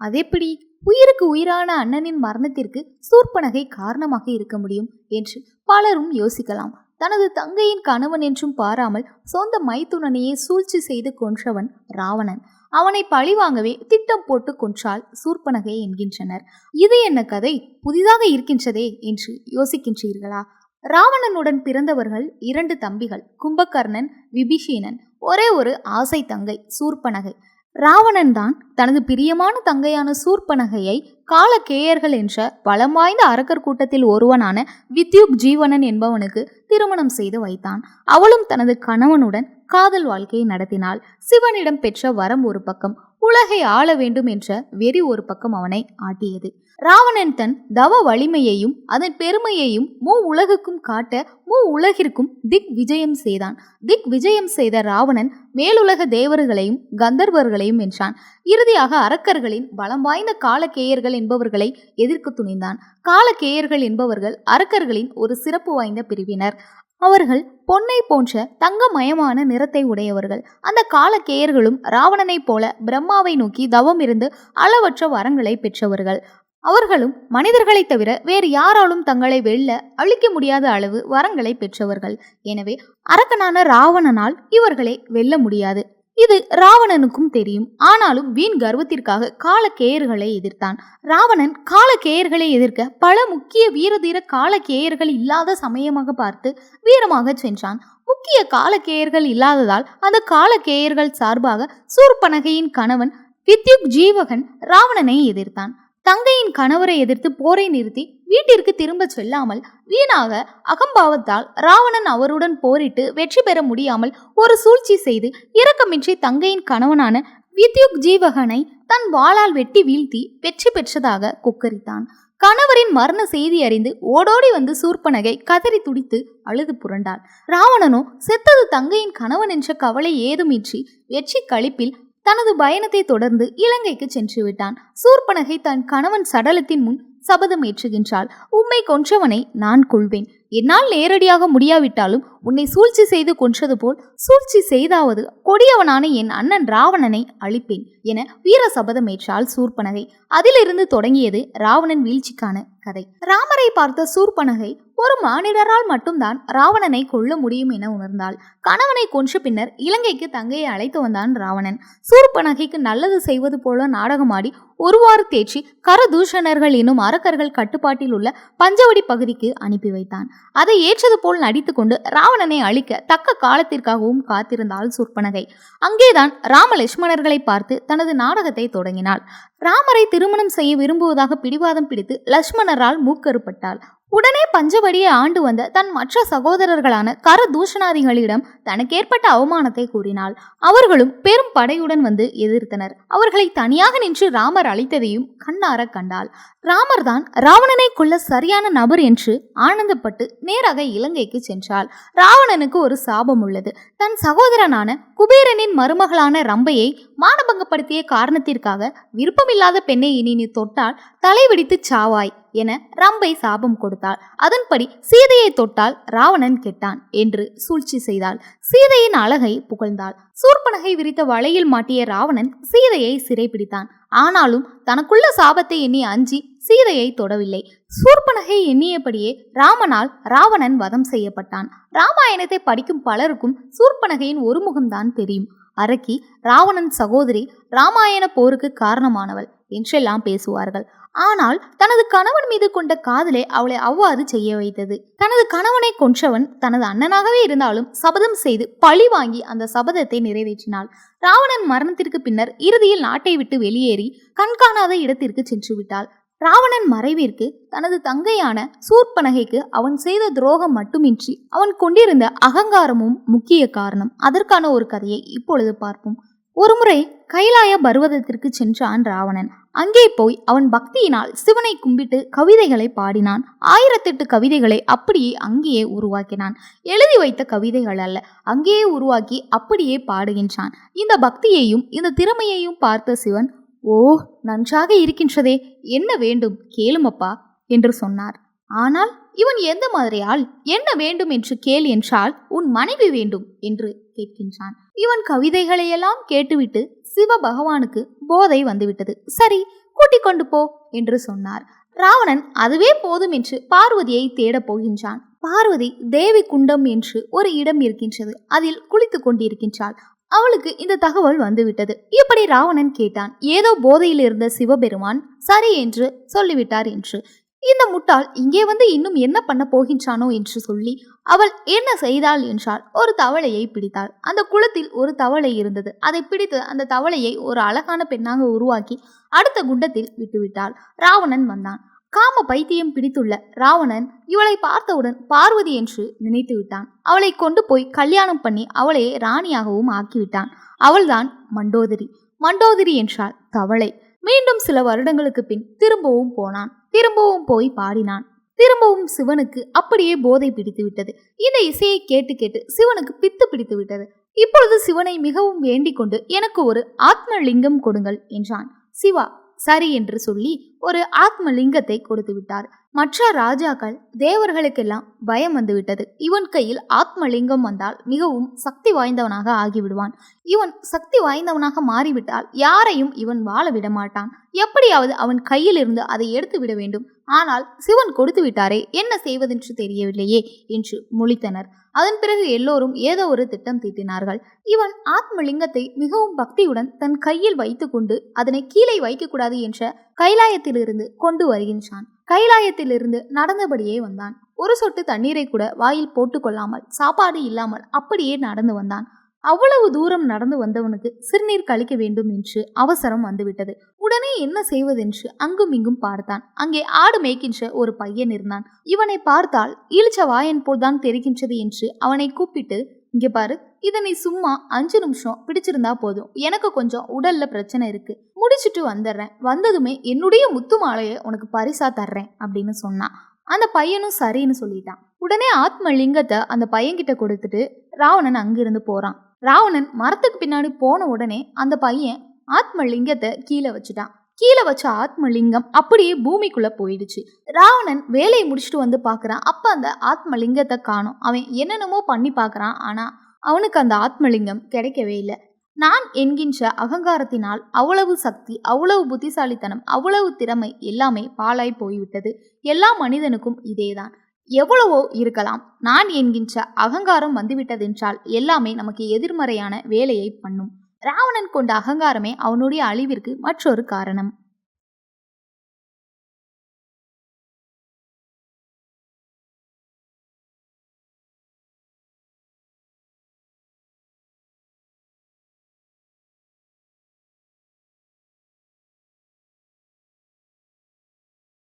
அதெப்படி? உயிருக்கு உயிரான அண்ணனின் மரணத்திற்கு சூர்ப்பனகை காரணமாக இருக்க முடியும் என்று பலரும் யோசிக்கலாம். தனது தங்கையின் கணவன் என்றும் பாராமல் சொந்த மைத்துனனையே சூழ்ச்சி செய்து கொன்றவன் ராவணன். அவனை பழிவாங்கவே திட்டம் போட்டு கொன்றால் சூர்ப்பனகை என்கின்றனர். இது என்ன கதை? புதிதாக இருக்கின்றதே என்று யோசிக்கின்றீர்களா? ராவணனுடன் பிறந்தவர்கள் இரண்டு தம்பிகள் கும்பகர்ணன் விபீஷணன். ஒரே ஒரு ஆசை தங்கை சூர்ப்பனகை ராவணன் தான் தனது பிரியமான தங்கையான சூர்ப்பனகையை காலகேயர்கள் என்ற பலம் வாய்ந்த அரக்கர் கூட்டத்தில் ஒருவனான வித்யுக் ஜீவனன் என்பவனுக்கு திருமணம் செய்து வைத்தான். அவளும் தனது கணவனுடன் காதல் வாழ்க்கையை நடத்தினாள். சிவனிடம் பெற்ற வரம் ஒரு பக்கம். உலகை ஆள வேண்டும் என்ற வெறி ஒரு பக்கம் அவனை ஆட்டியது. ராவணன் தன் தவ வலிமையையும் அதன் பெருமையையும் மூ உலகுக்கும் காட்ட மூ உலகிற்கும் திக் விஜயம் செய்தான். திக் விஜயம் செய்த ராவணன் மேலுலக தேவர்களையும் கந்தர்வர்களையும் வென்றான். இறுதியாக அரக்கர்களின் பலம் வாய்ந்த காலக்கேயர்கள் என்பவர்களை எதிர்க்க துணிந்தான். காலக்கேயர்கள் என்பவர்கள் அரக்கர்களின் ஒரு சிறப்பு வாய்ந்த பிரிவினர். அவர்கள் பொன்னை போன்ற தங்கமயமான நிறத்தை உடையவர்கள். அந்த காலக்கேயர்களும் ராவணனைப் போல பிரம்மாவை நோக்கி தவம் இருந்து அளவற்ற வரங்களை பெற்றவர்கள். அவர்களும் மனிதர்களை தவிர வேறு யாராலும் தங்களை வெல்ல அழிக்க முடியாத அளவு வரங்களை பெற்றவர்கள். எனவே அரக்கனான ராவணனால் இவர்களை வெல்ல முடியாது. இது ராவணனுக்கும் தெரியும். ஆனாலும் வீண் கர்வத்திற்காக காலக்கேயர்களை எதிர்த்தான். ராவணன் காலக்கேயர்களை எதிர்க்க பல முக்கிய வீரதீர காலக்கேயர்கள் இல்லாத சமயமாக பார்த்து வீரமாக சென்றான். முக்கிய காலக்கேயர்கள் இல்லாததால் அந்த காலக்கேயர்கள் சார்பாக சூர்பனகையின் கணவன் வித்யுக் ஜீவகன் ராவணனை எதிர்த்தான். தங்கையின் கணவரை எதிர்த்து போரை நிறுத்தி வீட்டிற்கு திரும்பச் செல்லாமல் வீணாக அகம்பாவத்தால் ராவணன் அவருடன் போரிட்டு வெற்றி பெற முடியாமல் ஒரு சூழ்ச்சி செய்து இரக்கமின்றி தங்கையின் கணவனான வித்யுக் ஜீவகனை தன் வாளால் வெட்டி வீழ்த்தி வெற்றி பெற்றதாக கொக்கரித்தான். கணவரின் மரண செய்தி அறிந்து ஓடோடி வந்து சூர்ப்பனகை கதறி துடித்து அழுது புரண்டாள். ராவணனோ செத்தது தங்கையின் கணவன் என்ற கவலை ஏதுமின்றி வெற்றி களிப்பில் தனது பயணத்தை தொடர்ந்து இலங்கைக்கு சென்று விட்டான். சூர்பனகை தன் கணவன் சடலத்தின் முன் சபதம் ஏற்றுகின்றாள். உம்மை கொன்றவனை நான் கொள்வேன் என்னால் நேரடியாக முடியாவிட்டாலும் உன்னை சூழ்ச்சி செய்து கொன்றது போல் சூழ்ச்சி செய்தாவது கொடியவனான என் அண்ணன் ராவணனை அழிப்பேன் என வீர சபதம் ஏற்றாள் சூர்பனகை. அதிலிருந்து தொடங்கியது ராவணன் வீழ்ச்சிக்கான கதை. ராமரை பார்த்த சூர்பனகை ஒரு மானிடரால் மட்டும்தான் ராவணனை கொல்ல முடியும் என உணர்ந்தாள். கணவனை கொன்ற பின்னர் இலங்கைக்கு தங்கையை அழைத்து வந்தான் ராவணன். சூர்பனகைக்கு நல்லது செய்வது போல நாடகமாடி ஒருவாறு தேற்றி கரதூஷணர்கள் எனும் அரக்கர்கள் கட்டுப்பாட்டில் உள்ள பஞ்சவடி பகுதிக்கு அனுப்பி வைத்தான். அதை ஏற்றது போல் நடித்துக்கொண்டு ராவணனை அழிக்க தக்க காலத்திற்காகவும் காத்திருந்தாள் சூர்பனகை அங்கேதான் ராம லட்சுமணர்களை பார்த்து தனது நாடகத்தை தொடங்கினாள். ராமரை திருமணம் செய்ய விரும்புவதாக பிடிவாதம் பிடித்து லட்சுமணரால் மூக்கறுப்பட்டாள். உடனே பஞ்சவடியை ஆண்டு வந்த தன் மற்ற சகோதரர்களான கர தூஷணாதிகளிடம் தனக்கு ஏற்பட்ட அவமானத்தை கூறினாள். அவர்களும் பெரும் படையுடன் வந்து எதிர்த்தனர். அவர்களை தனியாக நின்று ராமர் அழைத்ததையும் கண்ணார கண்டாள். ராமர் தான் ராவணனை கொல்ல சரியான நபர் என்று ஆனந்தப்பட்டு நேராக இலங்கைக்கு சென்றாள். ராவணனுக்கு ஒரு சாபம் உள்ளது. தன் சகோதரனான குபேரனின் மருமகளான ரம்பையை மானபங்கப்படுத்திய காரணத்திற்காக விருப்பமில்லாத பெண்ணை இனி நீ தொட்டால் தலைவிடித்து சாவாய் என ரம்பை சாபம் கொடுத்தாள். அதன்படி சீதையை தொட்டால் ராவணன் கெட்டான் என்று சூழ்ச்சி செய்தாள். சீதையின் அழகை புகழ்ந்தாள். சூர்பனகை விரித்த வலையில் மாட்டிய ராவணன் சீதையை சிறைபிடித்தான். ஆனாலும் தனக்குள்ள சாபத்தை எண்ணி அஞ்சி சீதையை தொடவில்லை. சூர்பனகை எண்ணியபடியே ராமனால் ராவணன் வதம் செய்யப்பட்டான். ராமாயணத்தை படிக்கும் பலருக்கும் சூர்பனகையின் ஒரு முகம்தான் தெரியும். அரக்கி ராவணன் சகோதரி ராமாயண போருக்கு காரணமானவள் என்றெல்லாம் பேசுவார்கள். ஆனால் தனது கணவன் மீது கொண்ட காதலே அவளை அவ்வாறு செய்ய வைத்தது. தனது கணவனை கொன்றவன் தனது அண்ணனாகவே இருந்தாலும் சபதம் செய்து பழி வாங்கி அந்த சபதத்தை நிறைவேற்றினாள். ராவணன் மரணத்திற்கு பின்னர் இறுதியில் நாட்டை விட்டு வெளியேறி கண்காணாத இடத்திற்கு சென்று விட்டாள். ராவணன் மறைவிற்கு தனது தங்கையான சூர்பனகைக்கு அவன் செய்த துரோகம் மட்டுமின்றி அவன் கொண்டிருந்த அகங்காரமும் முக்கிய காரணம். அதற்கான ஒரு கதையை இப்பொழுது பார்ப்போம். ஒருமுறை கைலாய பர்வதத்திற்கு சென்றான் ராவணன். அங்கே போய் அவன் பக்தியினால் சிவனை கும்பிட்டு கவிதைகளை பாடினான். ஆயிரத்தெட்டு கவிதைகளை அப்படியே அங்கேயே உருவாக்கினான். எழுதி வைத்த கவிதைகள் அல்ல அங்கேயே உருவாக்கி அப்படியே பாடுகின்றான். இந்த பக்தியையும் இந்த திறமையையும் பார்த்த சிவன் ஓ நன்றாக இருக்கின்றதே என்ன வேண்டும் கேளுமப்பா என்று சொன்னார். ஆனால் இவன் எந்த மாதிரியால் என்ன வேண்டும் என்று கேள் என்றால் உன் மனைவி வேண்டும் என்று கேட்கின்றான். இவன் கவிதைகளையெல்லாம் கேட்டுவிட்டு சிவ பகவானுக்கு போதை வந்துவிட்டது. சரி கூட்டிக் கொண்டு போ என்று சொன்னார். ராவணன் அதுவே போதும் என்று பார்வதியை தேடப் போகின்றான். பார்வதி தேவி குண்டம் என்று ஒரு இடம் இருக்கின்றது அதில் குளித்துக் கொண்டிருக்கின்றாள். அவளுக்கு இந்த தகவல் வந்துவிட்டது. இப்படி ராவணன் கேட்டான் ஏதோ போதையில் இருந்த சிவபெருமான் சரி என்று சொல்லிவிட்டார் என்று. இந்த முட்டாள் இங்கே வந்து இன்னும் என்ன பண்ண போகின்றானோ என்று சொல்லி அவள் என்ன செய்தாள் என்றால் ஒரு தவளையை பிடித்தாள். அந்த குளத்தில் ஒரு தவளை இருந்தது. அதை பிடித்து அந்த தவளையை ஒரு அழகான பெண்ணாக உருவாக்கி அடுத்த குண்டத்தில் விட்டுவிட்டாள். ராவணன் வந்தான். காம பைத்தியம் பிடித்துள்ள ராவணன் இவளை பார்த்தவுடன் பார்வதி என்று நினைத்து விட்டான். அவளை கொண்டு போய் கல்யாணம் பண்ணி அவளையே ராணியாகவும் ஆக்கிவிட்டான். அவள்தான் மண்டோதரி. மண்டோதரி என்றால் தவளை. மீண்டும் சில வருடங்களுக்கு பின் திரும்பவும் போனான். திரும்பவும் போய் பாடினான். திரும்பவும் சிவனுக்கு அப்படியே போதை பிடித்து விட்டது. இந்த இசையை கேட்டு கேட்டு சிவனுக்கு பித்து பிடித்து விட்டது. இப்பொழுது சிவனை மிகவும் வேண்டிக் கொண்டு எனக்கு ஒரு ஆத்ம லிங்கம் கொடுங்கள் என்றான். சிவா சரி என்று சொல்லி ஒரு ஆத்மலிங்கத்தை கொடுத்து விட்டார். மற்ற ராஜாக்கள் தேவர்களுக்கெல்லாம் பயம் வந்துவிட்டது இவன் கையில் ஆத்மலிங்கம் வந்தால் மிகவும் சக்தி வாய்ந்தவனாக ஆகிவிடுவான். இவன் சக்தி வாய்ந்தவனாக மாறிவிட்டால் யாரையும் இவன் வாழ விட மாட்டான். எப்படியாவது அவன் கையிலிருந்து அதை எடுத்து விட வேண்டும். ஆனால் சிவன் கொடுத்து விட்டாரே என்ன செய்வதென்று தெரியவில்லையே என்று முழித்தனர். அதன் பிறகு எல்லோரும் ஏதோ ஒரு திட்டம் தீட்டினார்கள். இவன் ஆத்மலிங்கத்தை மிகவும் பக்தியுடன் தன் கையில் வைத்துக்கொண்டு அதனை கீழே வைக்கக்கூடாது என்ற கைலாயத்திலிருந்து கொண்டு வருகின்றான். கைலாயத்திலிருந்து நடந்தபடியே வந்தான். ஒரு சொட்டு தண்ணீரை கூட வாயில் போட்டுக்கொள்ளாமல் சாப்பாடு இல்லாமல் அப்படியே நடந்து வந்தான். அவ்வளவு தூரம் நடந்து வந்தவனுக்கு சிறுநீர் கழிக்க வேண்டும் என்று அவசரம் வந்துவிட்டது. உடனே என்ன செய்வதென்று அங்கும் இங்கும் பார்த்தான். அங்கே ஆடு மேய்க்கின்ற ஒரு பையன் இருந்தான். இவனை பார்த்தால் ஈழ்ச்ச வாயன் போல்தான் தெரிகின்றது என்று அவனை கூப்பிட்டு இங்க பாரு இதை நீ சும்மா அஞ்சு நிமிஷம் பிடிச்சிருந்தா போதும். எனக்கு கொஞ்சம் உடல்ல பிரச்சனை இருக்கு. முடிச்சுட்டு வந்துடுறேன் வந்ததுமே என்னுடைய முத்து மாலையை உனக்கு பரிசா தர்றேன் அப்படின்னு சொன்னான். அந்த பையனும் சரின்னு சொல்லிட்டான். உடனே ஆத்ம லிங்கத்தை அந்த பையன்கிட்ட கொடுத்துட்டு ராவணன் அங்கிருந்து போறான். ராவணன் மரத்துக்கு பின்னாடி போன உடனே அந்த பையன் ஆத்ம லிங்கத்தை கீழே வச்சுட்டான். கீழே வச்ச ஆத்மலிங்கம் அப்படியே பூமிக்குள்ளே போயிடுச்சு. ராவணன் வேலையை முடிச்சுட்டு வந்து பார்க்குறான். அப்போ அந்த ஆத்மலிங்கத்தை காணும். அவன் என்னென்னமோ பண்ணி பார்க்குறான். ஆனால் அவனுக்கு அந்த ஆத்மலிங்கம் கிடைக்கவே இல்லை. நான் என்கின்ற அகங்காரத்தினால் அவ்வளவு சக்தி அவ்வளவு புத்திசாலித்தனம் அவ்வளவு திறமை எல்லாமே பாழாய் போய்விட்டது. எல்லா மனிதனுக்கும் இதேதான். எவ்வளவோ இருக்கலாம். நான் என்கின்ற அகங்காரம் வந்துவிட்டதென்றால் எல்லாமே நமக்கு எதிர்மறையான வேலையை பண்ணும். ராவணன் கொண்ட அகங்காரமே அவனுடைய அழிவிற்கு மற்றொரு காரணம்.